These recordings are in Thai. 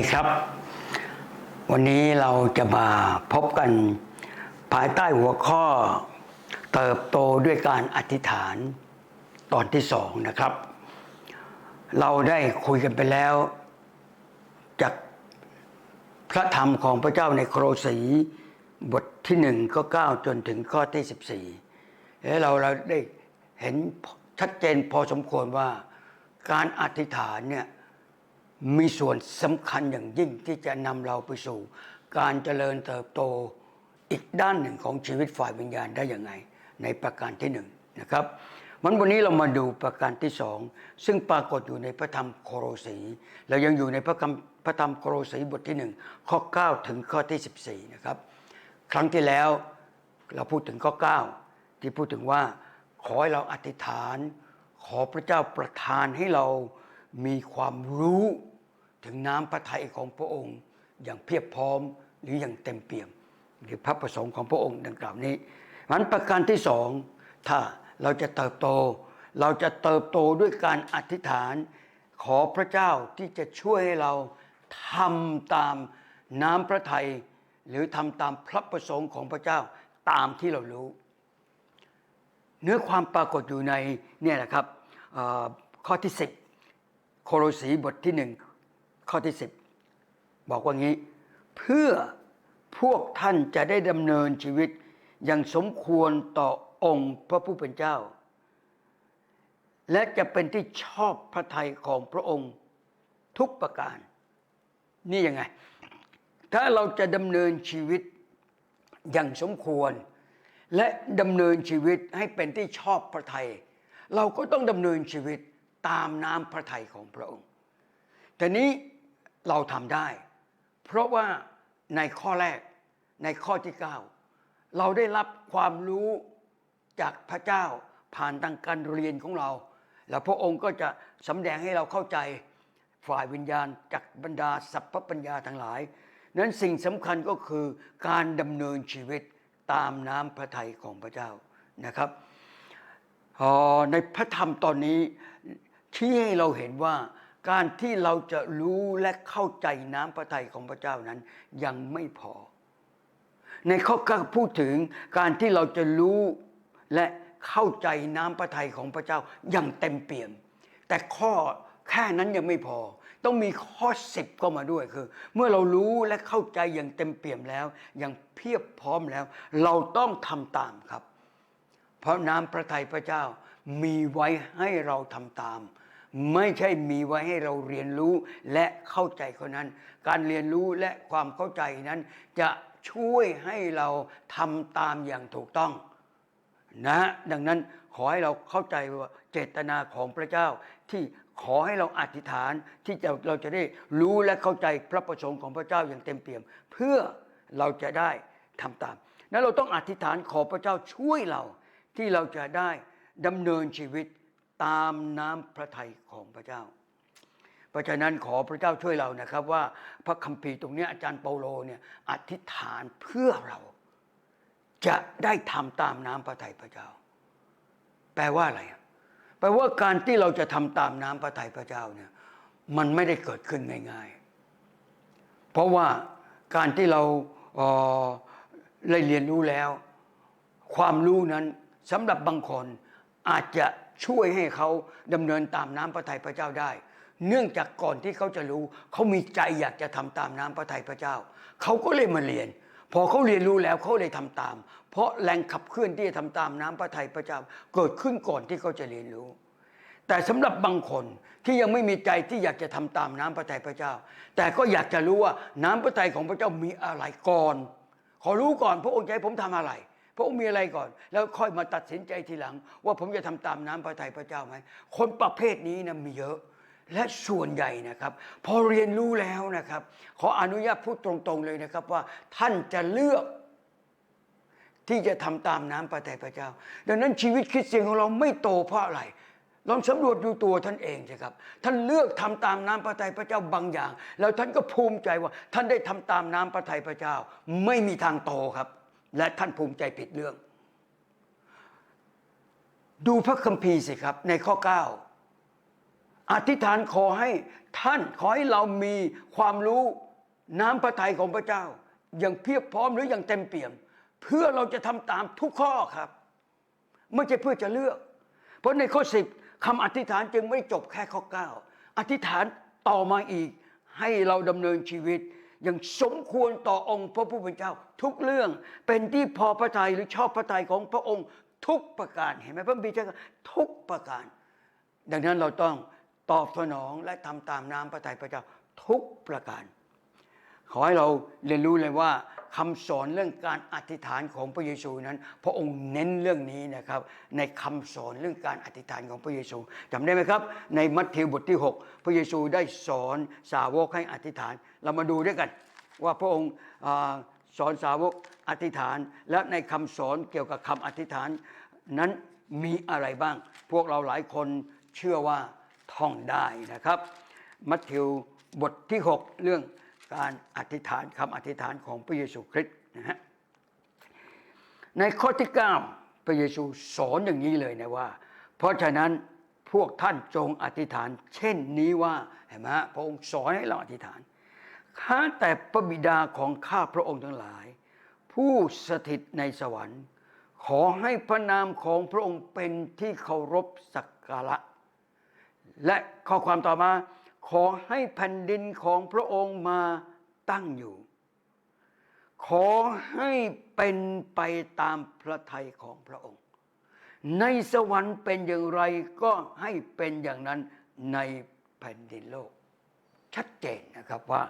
ดีครับ วันนี้เราจะมาพบกันภายใต้หัวข้อเติบโตด้วยการอธิษฐานตอนที่สองนะครับ เราได้คุยกันไปแล้ว จากพระธรรมของพระเจ้าในโครสีบทที่หนึ่งก็เก้าจนถึงข้อที่สิบสี่แล้วเราเราได้เห็นชัดเจนพอสมควรว่าการอธิษฐานเนี่ย มีส่วนสำคัญอย่างยิ่งที่จะนำเราไปสู่ การเจริญเติบโตอีกด้านหนึ่งของชีวิตฝ่ายวิญญาณได้อย่างไง ในประการที่หนึ่งนะครับมันวันนี้เรามาดูประการที่สองซึ่งปรากฏอยู่ในพระธรรมโคโรสีเรายังอยู่ในพระคำพระธรรมโคโรสีบทที่หนึ่งข้อ 9 ถึงข้อที่ 14 นะครับ ครั้งที่แล้วเราพูดถึงข้อ 9 ที่พูดถึงว่าขอให้เราอธิษฐาน ขอพระเจ้าประทานให้เรามีความรู้ ถึงน้ำพระทัยของพระองค์ อย่างเพียบพร้อมหรืออย่างเต็มเปี่ยมหรือพระประสงค์ของพระองค์ดังกล่าวนี้มันประการที่สองถ้าเราจะเติบโต เราจะเติบโตด้วยการอธิษฐาน ขอพระเจ้าที่จะช่วยให้เราทำตามน้ำพระทัยหรือทำตามพระประสงค์ของพระเจ้าตามที่เรารู้ เนื้อความปรากฏอยู่ในเนี่ยแหละครับข้อที่ 10 โคโรสีบทที่หนึ่ง ข้อที่ 10 บอกว่างี้ เพื่อพวกท่านจะได้ดำเนินชีวิต อย่างสมควรต่อองค์พระผู้เป็นเจ้า และจะเป็นที่ชอบพระทัยของพระองค์ทุกประการ นี่ยังไง ถ้าเราจะดำเนินชีวิตอย่างสมควร และดำเนินชีวิตให้เป็นที่ชอบพระทัยเราก็ต้องดำเนินชีวิตตามน้ำพระทัยของพระองค์แต่นี้ เราทำได้ เพราะว่าในข้อแรกในข้อที่ 9 เราได้รับความรู้จากพระเจ้าผ่านทางการเรียนของเรา แล้วพระองค์ก็จะสำแดงให้เราเข้าใจฝ่ายวิญญาณจากบรรดาสัพพปัญญาทั้งหลาย นั้นสิ่งสำคัญก็คือการดำเนินชีวิตตามน้ำพระทัยของพระเจ้านะครับอ๋อในพระธรรมตอนนี้ชี้ให้เราเห็นว่า การที่เราจะรู้และเข้าใจน้ำพระทัยของพระเจ้านั้นยังไม่พอ ในข้อก็พูดถึงการที่เราจะรู้และเข้าใจน้ำพระทัยของพระเจ้าอย่างเต็มเปี่ยม แต่ข้อแค่นั้นยังไม่พอ ต้องมีข้อสิบเข้ามาด้วยคือ เมื่อเรารู้และเข้าใจอย่างเต็มเปี่ยมแล้ว อย่างเพียบพร้อมแล้ว เราต้องทำตามครับ เพราะน้ำพระทัยพระเจ้ามีไว้ให้เราทำตาม ไม่ใช่มีไว้ให้เราเรียนรู้และเข้าใจคนนั้น การเรียนรู้และความเข้าใจนั้น จะช่วยให้เราทำตามอย่างถูกต้องนะดังนั้นขอให้เราเข้าใจว่าเจตนาของพระเจ้าที่ขอให้เราอธิษฐานที่จะเราจะได้รู้และเข้าใจพระประสงค์ของพระเจ้าอย่างเต็มเปี่ยม เพื่อเราจะได้ทำตาม นั้นเราต้องอธิษฐานขอพระเจ้าช่วยเราที่เราจะได้ดำเนินชีวิต ตามน้ำพระทัยของพระเจ้า เพราะฉะนั้นขอพระเจ้าช่วยเรานะครับ ว่าพระคัมภีร์ตรงนี้อาจารย์เปาโลเนี่ยอธิษฐานเพื่อเรา จะได้ทำตามน้ำพระทัยพระเจ้า แปลว่าอะไรแปลว่าการที่เราจะทำตามน้ำพระทัยพระเจ้าเนี่ยมันไม่ได้เกิดขึ้นง่าย ๆ เพราะว่าการที่เราเออได้เรียนรู้แล้ว ความรู้นั้นสำหรับบางคนอาจจะ ช่วยให้เขาดำเนินตามน้ำพระทัยพระเจ้าได้ เนื่องจากก่อนที่เขาจะรู้ เขามีใจอยากจะทำตามน้ำพระทัยพระเจ้า เขาก็เลยมาเรียน พอเขาเรียนรู้แล้วเขาเลยทำตาม เพราะแรงขับเคลื่อนที่จะทำตามน้ำพระทัยพระเจ้า เกิดขึ้นก่อนที่เขาจะเรียนรู้ แต่สำหรับบางคนที่ยังไม่มีใจที่อยากจะทำตามน้ำพระทัยพระเจ้า แต่ก็อยากจะรู้ว่าน้ำพระทัยของพระเจ้ามีอะไรก่อน ขอรู้ก่อนพระองค์จะให้ผมทำอะไร ระองค์มีอะไรก่อน แล้วค่อยมาตัดสินใจทีหลัง ว่าผมจะทำตามน้ำพระทัยพระเจ้าไหมคนประเภทนี้นะมีเยอะและส่วนใหญ่นะครับ พอเรียนรู้แล้วนะครับ ขออนุญาตพูดตรงๆเลยนะครับว่าท่านจะเลือก ที่จะทำตามน้ำพระทัยพระเจ้า ดังนั้นชีวิตคริสเตียนของเราไม่โตเพราะอะไรลองสำรวจดูตัวท่านเองสิครับ ท่านเลือกทำตามน้ำพระทัยพระเจ้าบางอย่าง แล้วท่านก็ภูมิใจว่า ท่านได้ทำตามน้ำพระทัยพระเจ้า ไม่มีทางโตครับ และท่านภูมิใจผิดเรื่อง ดูพระคัมภีร์สิครับ ในข้ออธิษฐานขอให้ท่านขอให้เรามีความรู้น้ำพระทัยของพระเจ้า อย่างเพียบพร้อมหรืออย่างเต็มเปี่ยม เพื่อเราจะทำตามทุกข้อครับ ไม่ใช่เพื่อจะเลือก เพราะในข้อสิบคำอธิษฐานจึงไม่จบแค่ข้อเก้าอธิษฐานต่อมาอีกให้เราดำเนินชีวิต อย่างสมควรต่อองค์พระผู้เป็นเจ้า ทุกเรื่องเป็นที่พอพระทัยหรือชอบพระทัยของพระองค์ทุกประการเห็นไหมพระบิดาทุกประการ ดังนั้นเราต้องตอบสนองและทำตามน้ำพระทัยพระเจ้าทุกประการ ขอให้เราเรียนรู้เลยว่า คำสอนเรื่องการอธิษฐานของพระเยซูนั้น พระองค์เน้นเรื่องนี้นะครับ ในคำสอนเรื่องการอธิษฐานของพระเยซูจำได้ไหมครับ ในมัทธิวบทที่ 6 พระเยซูได้สอนสาวกให้อธิษฐาน เรามาดูด้วยกัน ว่าพระองค์สอนสาวกอธิษฐาน และในคำสอนเกี่ยวกับคำอธิษฐานนั้นมีอะไรบ้าง พวกเราหลายคนเชื่อว่าท่องได้นะครับ มัทธิวบทที่ 6 เรื่อง การอธิษฐานคำอธิษฐานของพระเยซูคริสต์นะฮะในข้อที่9พระเยซูสอนอย่างนี้เลยนะว่า เพราะฉะนั้นพวกท่านจงอธิษฐาน เช่นนี้ว่าเห็นไหมพระองค์สอนให้เราอธิษฐานข้าแต่พระบิดาของข้าพระองค์ทั้งหลาย ผู้สถิตในสวรรค์ ขอให้พระนามของพระองค์เป็นที่เคารพสักการะ และข้อความต่อมา ขอให้แผ่นดินของพระองค์มาตั้งอยู่ ขอให้เป็นไปตามพระทัยของพระองค์ ในสวรรค์เป็นอย่างไรก็ให้เป็นอย่างนั้นในแผ่นดินโลก ชัดเจนนะครับว่า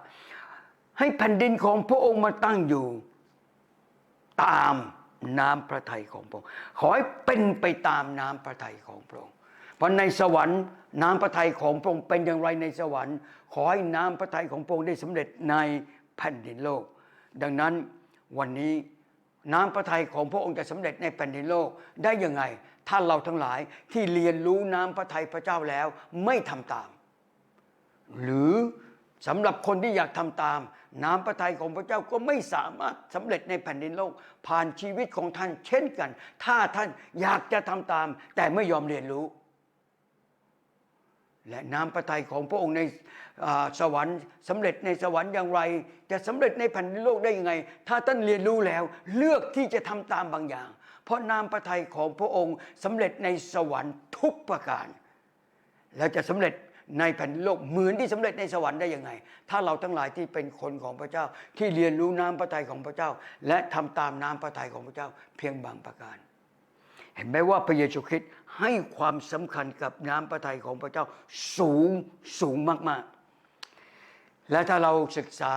ให้แผ่นดินของพระองค์มาตั้งอยู่ ตามน้ำพระทัยของพระองค์ ขอให้เป็นไปตามน้ำพระทัยของพระองค์ เพราะในสวรรค์น้ำพระทัยของพระองค์เป็นอย่างไรในสวรรค์ ขอให้น้ำพระทัยของพระองค์ได้สำเร็จในแผ่นดินโลก ดังนั้นวันนี้น้ำพระทัยของพระองค์จะสำเร็จในแผ่นดินโลกได้ยังไง ถ้าเราทั้งหลายที่เรียนรู้น้ำพระทัยพระเจ้าแล้วไม่ทำตาม หรือสำหรับคนที่อยากทำตาม น้ำพระทัยของพระเจ้าก็ไม่สามารถสำเร็จในแผ่นดินโลก ผ่านชีวิตของท่านเช่นกัน ถ้าท่านอยากจะทำตาม แต่ไม่ยอมเรียนรู้ และน้ำพระทัยของพระองค์ในสวรรค์สำเร็จในสวรรค์อย่างไร จะสำเร็จในแผ่นโลกได้ยังไง ถ้าท่านเรียนรู้แล้วเลือกที่จะทำตามบางอย่าง เพราะน้ำพระทัยของพระองค์สำเร็จในสวรรค์ทุกประการ แล้วจะสำเร็จในแผ่นโลกเหมือนที่สำเร็จในสวรรค์ได้ยังไง ถ้าเราทั้งหลายที่เป็นคนของพระเจ้าที่เรียนรู้น้ำพระทัยของพระเจ้า และทำตามน้ำพระทัยของพระเจ้า เพียงบางประการ ห็นไหมว่าพระเยซูคริสต์ให้ความสำคัญกับน้ำพระทัยของพระเจ้าสูงสูงมากๆ และถ้าเราศึกษา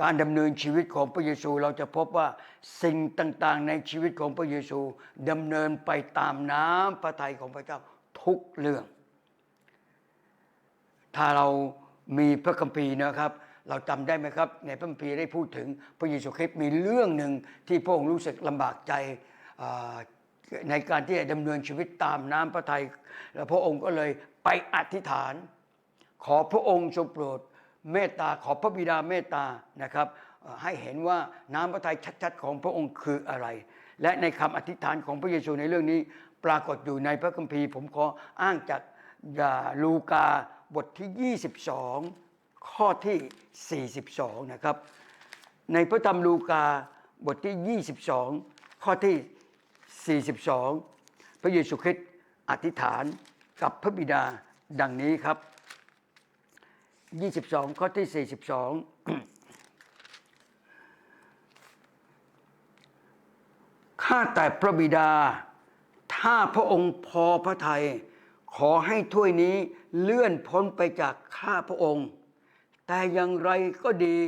การดำเนินชีวิตของพระเยซูเราจะพบว่าสิ่งต่างๆ ในชีวิตของพระเยซูดำเนินไปตามน้ำพระทัยของพระเจ้าทุกเรื่อง ถ้าเรามีพระคัมภีร์นะครับ เราจำได้ไหมครับ ในพระคัมภีร์ได้พูดถึงพระเยซูคริสต์มีเรื่องหนึ่งที่พระองค์รู้สึกลำบากใจ ในการที่จะดำเนินชีวิตตามน้ำพระทัยแล้วพระองค์ก็เลยไปอธิษฐาน ขอพระองค์ทรงโปรดเมตตาขอพระบิดาเมตตานะครับ ให้เห็นว่าน้ำพระทัยชัดๆ ของพระองค์คืออะไร และในคำอธิษฐานของพระเยซูในเรื่องนี้ ปรากฏอยู่ในพระคัมภีร์ ผมขออ้างจากอ่าลูกาบทที่ 22 ข้อที่ 42 นะครับ ในพระธรรมลูกาบทที่ 22 ข้อที่ 42 พระเยซูคริสต์อธิษฐานกับพระบิดาดังนี้ครับ 22 ข้อที่ 42 ข้าแต่พระบิดา ถ้าพระองค์พอพระทยัยขอให้ถ้วยนี้เลื่อนพ้นไปจากข้าพระองค์ แต่อย่างไรก็ดี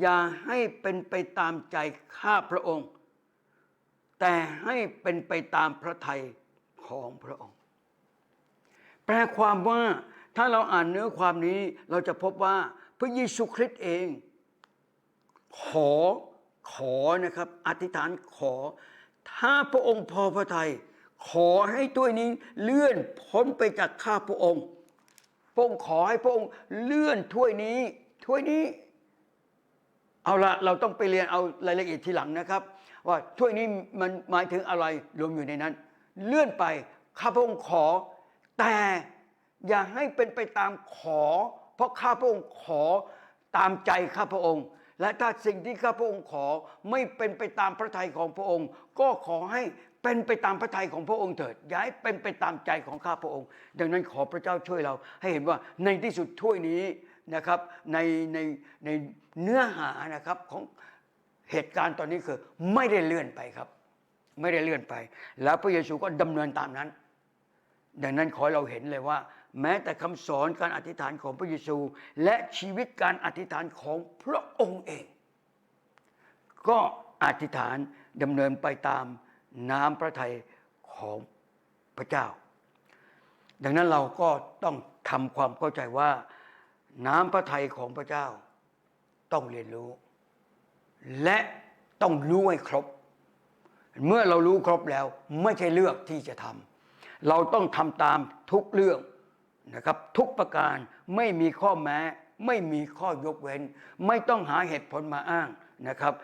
อย่าให้เป็นไปตามใจข้าพระองค์ แต่ให้เป็นไปตามพระทัยของพระองค์ แปลความว่าถ้าเราอ่านเนื้อความนี้เราจะพบว่าพระเยซูคริสต์เอง ขอขอนะครับ อธิษฐานขอ ถ้าพระองค์พอพระทยัยขอให้ถ้วยนี้เลื่อนพ้นไปจากข้าพระองค์ พระองค์ขอให้พระองค์เลื่อนถ้วยนี้ ถ้วยนี้ เอาละเราต้องไปเรียนเอารายละเอียดทีหลังนะครับ ว่าถ้วยนี้มันหมายถึงอะไรรวมอยู่ในนั้น เลื่อนไปข้าพระองค์ขอ แต่อย่าให้เป็นไปตามขอ เพราะข้าพระองค์ขอตามใจข้าพระองค์ และถ้าสิ่งที่ข้าพระองค์ขอไม่เป็นไปตามพระทัยของพระองค์ ก็ขอให้เป็นไปตามพระทัยของพระองค์เถิดอย่าให้เป็นไปตามใจของข้าพระองค์ ดังนั้นขอพระเจ้าช่วยเราให้เห็นว่าในที่สุดถ้วยนี้นะครับในในในเนื้อหานะครับของ เหตุการณ์ตอนนี้คือไม่ได้เลื่อนไปครับ ไม่ได้เลื่อนไป แล้วพระเยซูก็ดำเนินตามนั้น ดังนั้นขอเราเห็นเลยว่า แม้แต่คำสอนการอธิษฐานของพระเยซู และชีวิตการอธิษฐานของพระองค์เอง ก็อธิษฐานดำเนินไปตามน้ำพระทัยของพระเจ้า ดังนั้นเราก็ต้องทำความเข้าใจว่า น้ำพระทัยของพระเจ้าต้องเรียนรู้ และต้องรู้ให้ครบ เมื่อเรารู้ครบแล้วไม่ใช่เลือกที่จะทำเราต้องทำตามทุกเรื่องนะครับ ทุกประการไม่มีข้อแม้ ไม่มีข้อยกเว้น ไม่ต้องหาเหตุผลมาอ้างนะครับ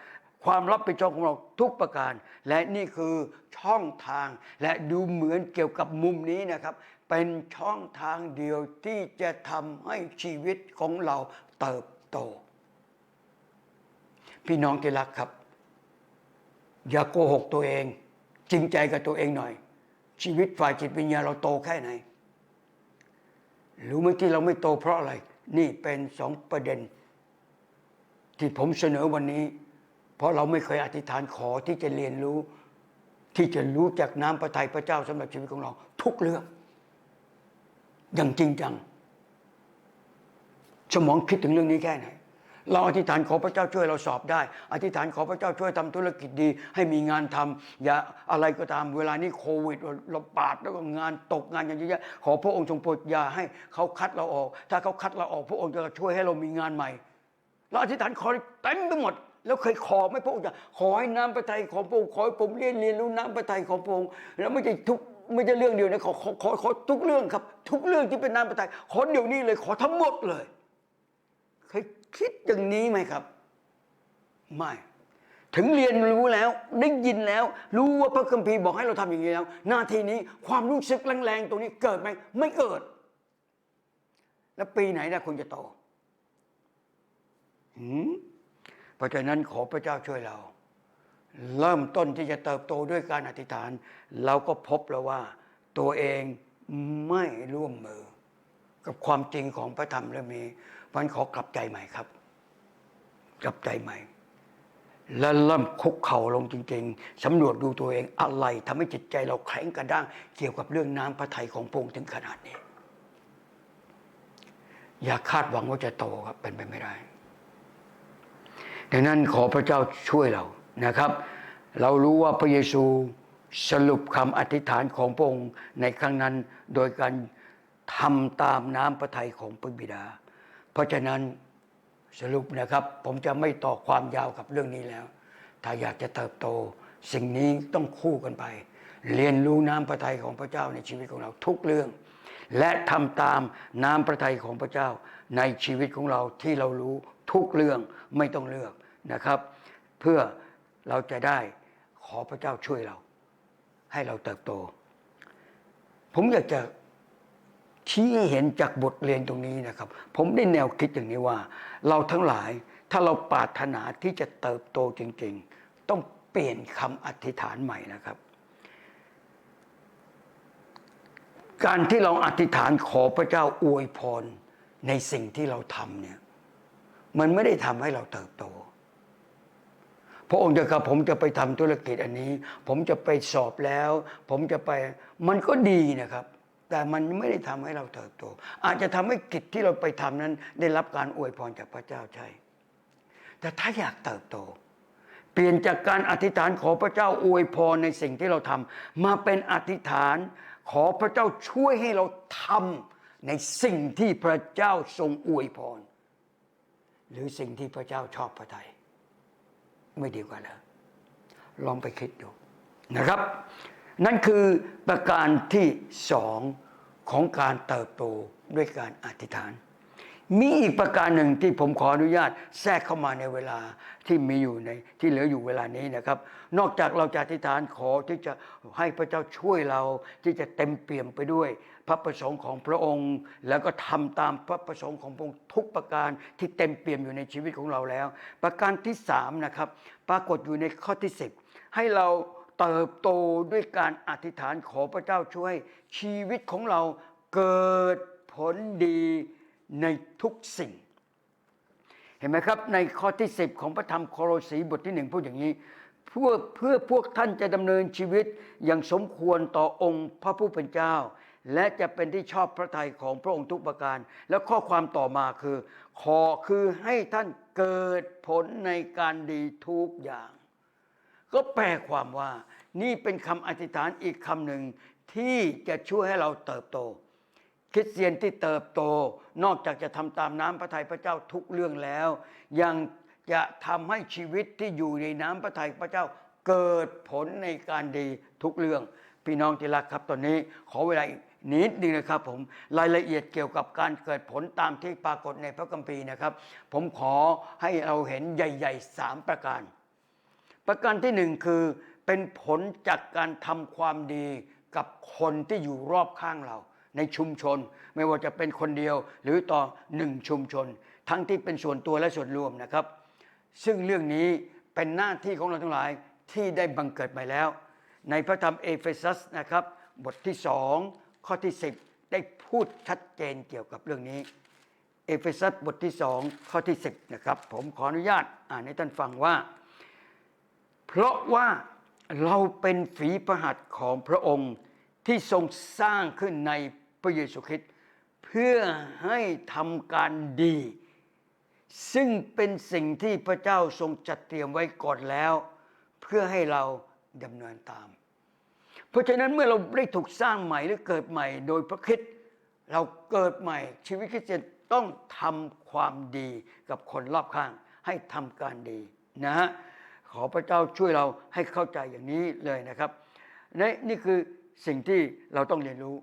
ความรับผิดชอบของเราทุกประการ และนี่คือช่องทาง และดูเหมือนเกี่ยวกับมุมนี้นะครับ เป็นช่องทางเดียวที่จะทำให้ชีวิตของเราเติบโต พี่น้องที่รักครับ อย่าโกหกตัวเอง จริงใจกับตัวเองหน่อย ชีวิตฝ่ายจิตวิญญาณเราโตแค่ไหนรู้ไหมที่เราไม่โตเพราะอะไร นี่เป็นสองประเด็น ที่ผมเสนอวันนี้ เพราะเราไม่เคยอธิษฐานขอที่จะเรียนรู้ ที่จะรู้จากน้ำพระทัยพระเจ้าสำหรับชีวิตของเรา ทุกเรื่อง อย่างจริงจัง สมองคิดถึงเรื่องนี้แค่ไหน เราอธิษฐานขอพระเจ้าช่วยเราสอบได้ อธิษฐานขอพระเจ้าช่วยทำธุรกิจดี ให้มีงานทำอย่าอะไรก็ตามเวลานี้โควิดระบาดแล้วก็งานตกงานอย่างเยอะแยะขอพระองค์ทรงโปรดอย่าให้เขาคัดเราออก ถ้าเขาคัดเราออก พระองค์จะช่วยให้เรามีงานใหม่ เราอธิษฐานขอเต็มไปหมด แล้วเคยขอไหมพระองค์จะขอให้น้ำพระทัยของพระองค์ขอให้ผมเรียนเรียนรู้น้ำพระทัยของพระองค์แล้วไม่ใช่ทุกไม่ใช่เรื่องเดียวนะขอขอขอขอทุกเรื่องครับ ทุกเรื่องที่เป็นน้ำพระทัยขอเดี๋ยวนี้เลยขอทั้งหมดเลย เคยคิดอย่างนี้ไหมครับ ไม่ ถึงเรียนรู้แล้วได้ยินแล้ว รู้ว่าพระคัมภีร์บอกให้เราทำอย่างนี้แล้ว หน้าทีนี้ความรู้สึกแรงๆตรงนี้เกิดไหมไม่เกิด แล้วปีไหนนะคุณจะโตหืมเพราะฉะนั้นขอพระเจ้าช่วยเรา เริ่มต้นที่จะเติบโตด้วยการอธิษฐาน เราก็พบแล้วว่า ตัวเองไม่ร่วมมือ กับความจริงของพระธรรมเรื่องนี้ เพราะนั้นขอกลับใจใหม่ครับ กลับใจใหม่ และเริ่มคุกเข่าลงจริง ๆสำรวจดูตัวเองอะไรทำให้จิตใจเราแข็งกระด้าง เกี่ยวกับเรื่องน้ำพระทัยของพระองค์ถึงขนาดนี้ อย่าคาดหวังว่าจะโตครับเป็นไปไม่ได้ดังนั้นขอพระเจ้าช่วยเรานะครับ เรารู้ว่าพระเยซูสรุปคำอธิษฐานของพระองค์ในครั้งนั้นโดยการทำตามน้ำพระทัยของพระบิดา เพราะฉะนั้นสรุปนะครับ ผมจะไม่ต่อความยาวกับเรื่องนี้แล้ว ถ้าอยากจะเติบโต สิ่งนี้ต้องคู่กันไป เรียนรู้น้ำพระทัยของพระเจ้าในชีวิตของเราทุกเรื่อง และทำตามน้ำพระทัยของพระเจ้า ในชีวิตของเราที่เรารู้ทุกเรื่องไม่ต้องเลือกนะครับ เพื่อเราจะได้ขอพระเจ้าช่วยเรา ให้เราเติบโต ผมอยากจะ ชี้ให้เห็นจากบทเรียนตรงนี้นะครับ ผมได้แนวคิดอย่างนี้ว่า เราทั้งหลายถ้าเราปรารถนาที่จะเติบโตจริง ๆ ต้องเปลี่ยนคำอธิษฐานใหม่นะครับ การที่เราอธิษฐานขอพระเจ้าอวยพรในสิ่งที่เราทำเนี่ยมันไม่ได้ทำให้เราเติบโตพระองค์จะกับผมจะไปทำธุรกิจอันนี้ ผมจะไปสอบแล้ว ผมจะไปมันก็ดีนะครับ แต่มันไม่ได้ทำให้เราเติบโต อาจจะทำให้กิจที่เราไปทำนั้น ได้รับการอวยพรจากพระเจ้าใช่ แต่ถ้าอยากเติบโต เปลี่ยนจากการอธิษฐานขอพระเจ้าอวยพรในสิ่งที่เราทำมาเป็นอธิษฐานขอพระเจ้าช่วยให้เราทำในสิ่งที่พระเจ้าทรงอวยพร หรือสิ่งที่พระเจ้าชอบพระทัยไม่ดีกว่าเหรอลองไปคิดดูนะครับ นั่นคือประการที่สองของการเติบโตด้วยการอธิษฐาน มีอีกประการหนึ่งที่ผมขออนุญาตแทรกเข้ามาในเวลาที่มีอยู่ในที่เหลืออยู่เวลานี้นะครับ นอกจากเราจะอธิษฐานขอที่จะให้พระเจ้าช่วยเราที่จะเต็มเปี่ยมไปด้วย พระประสงค์ของพระองค์ แล้วก็ทำตามพระประสงค์ของพระองค์ทุกประการที่เต็มเปี่ยมอยู่ในชีวิตของเราแล้ว ประการที่สามนะครับ ปรากฏอยู่ในข้อที่สิบให้เรา เติบโตด้วยการอธิษฐานขอพระเจ้าช่วย ชีวิตของเราเกิดผลดีในทุกสิ่ง เห็นไหมครับ ในข้อที่ 10 ของพระธรรมโคโลสีบทที่หนึ่งพูดอย่างนี้เพื่อเพื่อพวกท่านจะดำเนินชีวิตอย่างสมควรต่อองค์พระผู้เป็นเจ้า และจะเป็นที่ชอบพระทัยของพระองค์ทุกประการ แล้วข้อความต่อมาคือ ขอคือให้ท่านเกิดผลในการดีทุกอย่าง ก็แปลความว่า นี่เป็นคำอธิษฐานอีกคำหนึ่งที่จะช่วยให้เราเติบโต คริสเตียนที่เติบโตนอกจากจะทำตามน้ำพระทัยพระเจ้าทุกเรื่องแล้ว ยังจะทำให้ชีวิตที่อยู่ในน้ำพระทัยพระเจ้าเกิดผลในการดีทุกเรื่อง พี่น้องที่รักครับตอนนี้ขอเวลาอีกนิดนึงนะครับผมรายละเอียดเกี่ยวกับการเกิดผลตามที่ปรากฏในพระคัมภีร์นะครับ ผมขอให้เราเห็นใหญ่ๆสามประการ ประการที่หนึ่งคือเป็นผลจากการทำความดีกับคนที่อยู่รอบข้างเรา ในชุมชน ไม่ว่าจะเป็นคนเดียวหรือต่อหนึ่งชุมชน ทั้งที่เป็นส่วนตัวและส่วนรวมนะครับ ซึ่งเรื่องนี้เป็นหน้าที่ของเราทั้งหลายที่ได้บังเกิดใหม่แล้ว ในพระธรรมเอเฟซัสนะครับ บทที่สองข้อที่ 10 ได้พูดชัดเจนเกี่ยวกับเรื่องนี้ เอเฟซัสบทที่สองข้อที่ 10นะครับผมขออนุญาตอ่านให้ท่านฟังว่า เพราะว่าเราเป็นฝีพระหัตถ์ของพระองค์ที่ทรงสร้างขึ้นในพระเยซูคริสต์เพื่อให้ทำการดี ซึ่งเป็นสิ่งที่พระเจ้าทรงจัดเตรียมไว้ก่อนแล้ว เพื่อให้เราดำเนินตาม เพราะฉะนั้นเมื่อเราได้ถูกสร้างใหม่หรือเกิดใหม่โดยพระคริสต์เราเกิดใหม่ชีวิตคริสเตียนต้องทำความดีกับคนรอบข้างให้ทำการดีนะฮะ ขอพระเจ้าช่วยเราให้เข้าใจอย่างนี้เลยนะครับและนี่คือสิ่งที่เราต้องเรียนรู้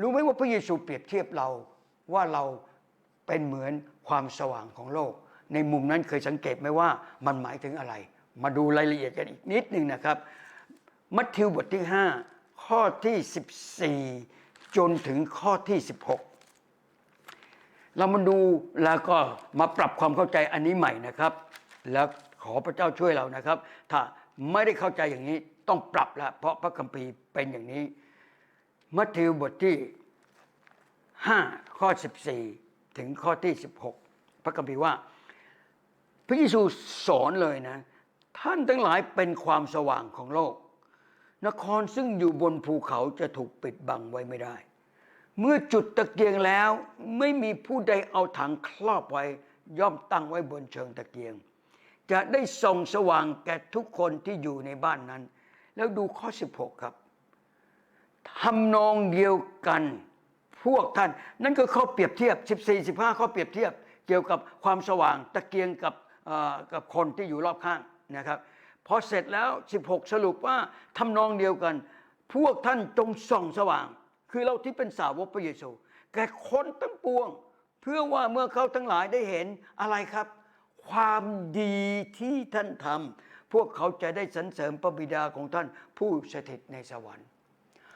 รู้ไหมว่าพระเยซูเปรียบเทียบเราว่าเราเป็นเหมือนความสว่างของโลก ในมุมนั้นเคยสังเกตไหมว่ามันหมายถึงอะไร มาดูรายละเอียดกันอีกนิดหนึ่งนะครับ มัทธิวบทที่ 5 ข้อที่ 14 จนถึงข้อที่ 16 เรามาดูแล้วก็มาปรับความเข้าใจอันนี้ใหม่นะครับ แล้ว ขอพระเจ้าช่วยเรานะครับ ถ้าไม่ได้เข้าใจอย่างนี้ต้องปรับล้วเพราะพระคัมภีร์เป็นอย่างนี้ มัทธิวบทที่ 5 ข้อ 14 ถึงข้อที่ 16 พระคัมภีร์ว่า พระเยซูสอนเลยนะ ท่านทั้งหลายเป็นความสว่างของโลก นครซึ่งอยู่บนภูเขาจะถูกปิดบังไว้ไม่ได้ เมื่อจุดตะเกียงแล้วไม่มีผู้ใดเอาถังครอบไว้ย่อมตั้งไว้บนเชิงตะเกียง จะได้ส่องสว่างแก่ทุกคนที่อยู่ในบ้านนั้น แล้วดูข้อ 16 ครับทำนองเดียวกันพวกท่าน นั่นก็ข้อเปรียบเทียบ 14 15 ข้อเปรียบเทียบ เกี่ยวกับความสว่างตะเกียงกับอ่อกับคนที่อยู่รอบข้างนะครับพอเสร็จแล้ว 16 สรุปว่าทำนองเดียวกัน พวกท่านจงส่องสว่าง คือเราที่เป็นสาวกพระเยซูแก่คนทั้งปวง เพื่อว่าเมื่อเขาทั้งหลายได้เห็นอะไรครับ ความดีที่ท่านทำพวกเขาจะได้สรรเสริญพระบิดาของท่านผู้สถิตในสวรรค์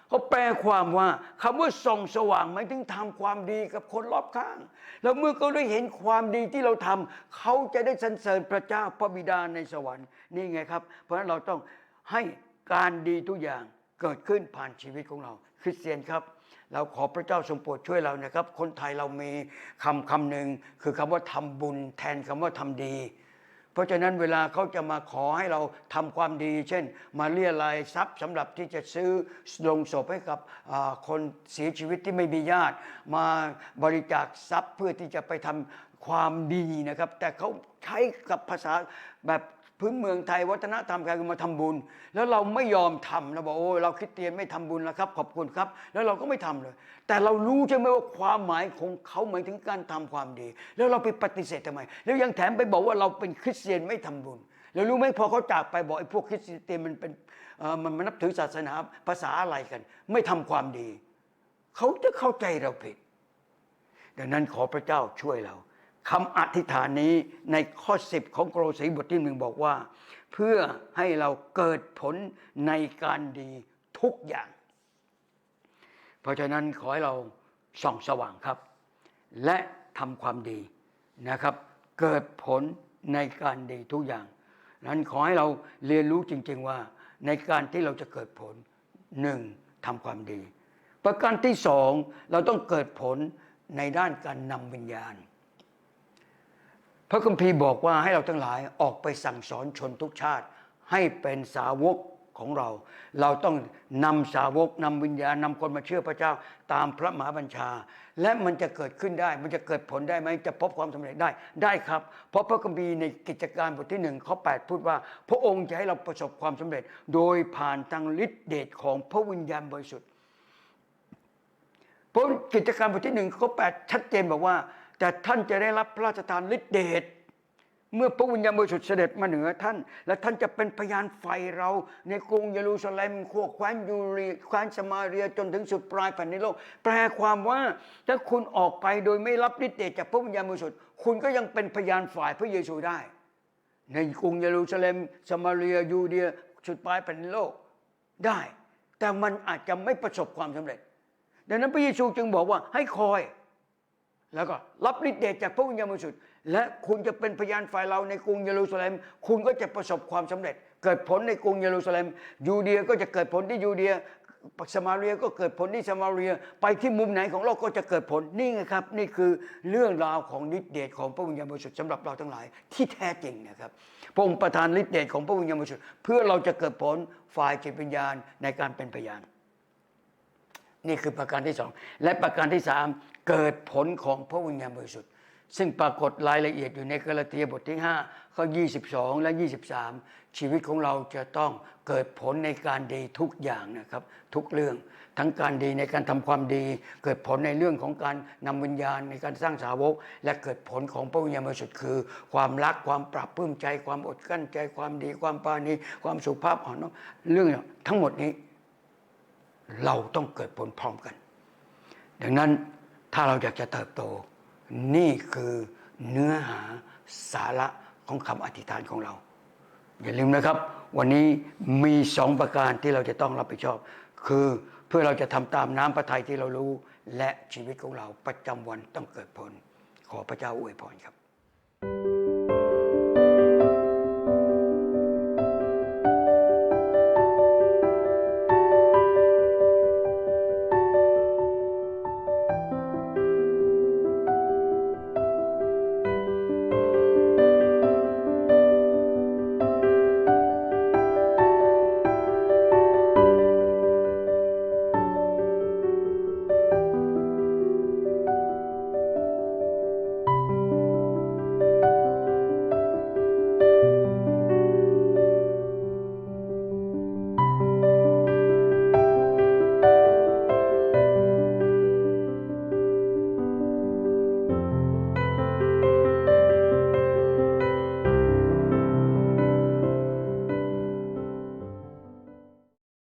เขาแปลความว่าคำว่าส่องสว่างหมายถึงทำความดีกับคนรอบข้าง แล้วเมื่อเขาได้เห็นความดีที่เราทำเขาจะได้สรรเสริญพระเจ้าพระบิดาในสวรรค์นี่ไงครับ เพราะฉะนั้นเราต้องให้การดีทุกอย่าง เกิดขึ้นผ่านชีวิตของเรา คริสเตียนครับ เราขอพระเจ้าทรงโปรดช่วยเรานะครับ คนไทยเรามีคำคำหนึ่งคือคำว่าทำบุญแทนคำว่าทำดี เพราะฉะนั้นเวลาเขาจะมาขอให้เราทำความดี เช่น มาเรียรายทรัพย์สำหรับที่จะซื้อลงศพให้กับคนเสียชีวิตที่ไม่มีญาติ มาบริจาคทรัพย์เพื่อที่จะไปทำความดีนะครับ แต่เขาใช้กับภาษาแบบ พื้นเมืองไทยวัฒนธรรมการมาทำบุญ แล้วเราไม่ยอมทำเราบอกโอ้เราคริดเตียนไม่ทำบุญแล้วครับ ขอบคุณครับ แล้วเราก็ไม่ทำเลย แต่เรารู้ใช่ไหมว่าความหมายของเขาหมายถึงการทำความดี แล้วเราไปปฏิเสธทำไม แล้วยังแถมไปบอกว่าเราเป็นคริสเตียนไม่ทำบุญแล้วรู้ไหมพอเขาจากไปบอกไอ้พวกคริสเตียนมันเป็นมันมันนับถือศาสนาภาษาอะไรกัน ไม่ทำความดี เขาจะเข้าใจเราผิด ดังนั้นขอพระเจ้าช่วยเรา คำอธิษฐานนี้ในข้อ 10 ของโกรสีบทที่หนึ่งบอกว่า เพื่อให้เราเกิดผลในการดีทุกอย่าง เพราะฉะนั้นขอให้เราส่องสว่างครับ และทำความดีนะครับ เกิดผลในการดีทุกอย่าง นั้นขอให้เราเรียนรู้จริง ๆว่า ในการที่เราจะเกิดผลหนึ่งทำความดี ประการที่สองเราต้องเกิดผลในด้านการนำวิญญาณ พระคัมภีร์บอกว่าให้เราทั้งหลายออกไปสั่งสอนชนทุกชาติ ให้เป็นสาวกของเรา เราต้องนำสาวกนำวิญญาณนำคนมาเชื่อพระเจ้าตามพระมหาบัญชา และมันจะเกิดขึ้นได้ มันจะเกิดผลได้ไหมจะพบความสำเร็จได้ได้ครับ เพราะพระคัมภีร์ในกิจการบทที่หนึ่งข้อ8พูดว่า พระองค์จะให้เราประสบความสำเร็จ โดยผ่านทางฤทธิเดชของพระวิญญาณบริสุทธิ์เพราะกิจการบทที่หนึ่งข้อแปดชัดเจนบอกว่า แต่ท่านจะได้รับพระราชทานฤทธิเดชเมื่อพระวิญญาณบริสุทธิ์เสด็จมาเหนือท่าน และท่านจะเป็นพยานไฟเรา ในกรุงเยรูซาเล็มขั้วแคว้นยูรีแคว้นสมาเรียจนถึงสุดปลายแผ่นดินโลก แปลความว่าถ้าคุณออกไปโดยไม่รับฤทธิเดชจากพระวิญญาณบริสุทธิ์คุณก็ยังเป็นพยานฝ่ายพระเยซูได้ ในกรุงเยรูซาเล็มสมาเรียยูเดียสุดปลายแผ่นดินโลกได้ แต่มันอาจจะไม่ประสบความสำเร็จ ดังนั้นพระเยซูจึงบอกว่าให้คอย แล้วก็รับฤทธิ์เดชจากพระวิญญาณบริสุทธิ์และคุณจะเป็นพยานฝ่ายเราในกรุงเยรูซาเล็ม คุณก็จะประสบความสำเร็จ เกิดผลในกรุงเยรูซาเล็ม ยูเดียก็จะเกิดผลที่ยูเดียสมาเรียก็เกิดผลที่สมาเรีย ไปที่มุมไหนของโลกก็จะเกิดผลนี่ไงครับ นี่คือเรื่องราวของฤทธิ์เดชของพระวิญญาณบริสุทธิ์สำหรับเราทั้งหลายที่แท้จริงนะครับพระองค์ประทานฤทธิ์เดชของพระวิญญาณบริสุทธิ์เพื่อเราจะเกิดผลฝ่ายจิตวิญญาณในการเป็นพยาน นี่คือประการที่สองและประการที่สาม เกิดผลของพระวิญญาณบริสุทธิ์ ซึ่งปรากฏรายละเอียดอยู่ในกาลาเทียบทที่5ข้อ22 และ 23 ชีวิตของเราจะต้องเกิดผลในการดีทุกอย่างนะครับ ทุกเรื่องทั้งการดีในการทำความดี เกิดผลในเรื่องของการนำวิญญาณในการสร้างสาวก และเกิดผลของพระวิญญาณบริสุทธิ์คือ ความรักความปรับปลื้มใจ ความอดกั้นใจ ความดีความปาณีความสุภาพอ่อนน้อมเรื่องทั้งหมดนี้ เราต้องเกิดผลพร้อมกัน ดังนั้น ถ้าเราอยากจะเติบโต นี่คือเนื้อหาสาระของคำอธิษฐานของเรา อย่าลืมนะครับ วันนี้มีสองประการที่เราจะต้องรับผิดชอบ คือเพื่อเราจะทำตามน้ำพระทัยที่เรารู้ และชีวิตของเราประจำวันต้องเกิดผล ขอพระเจ้าอวยพรครับ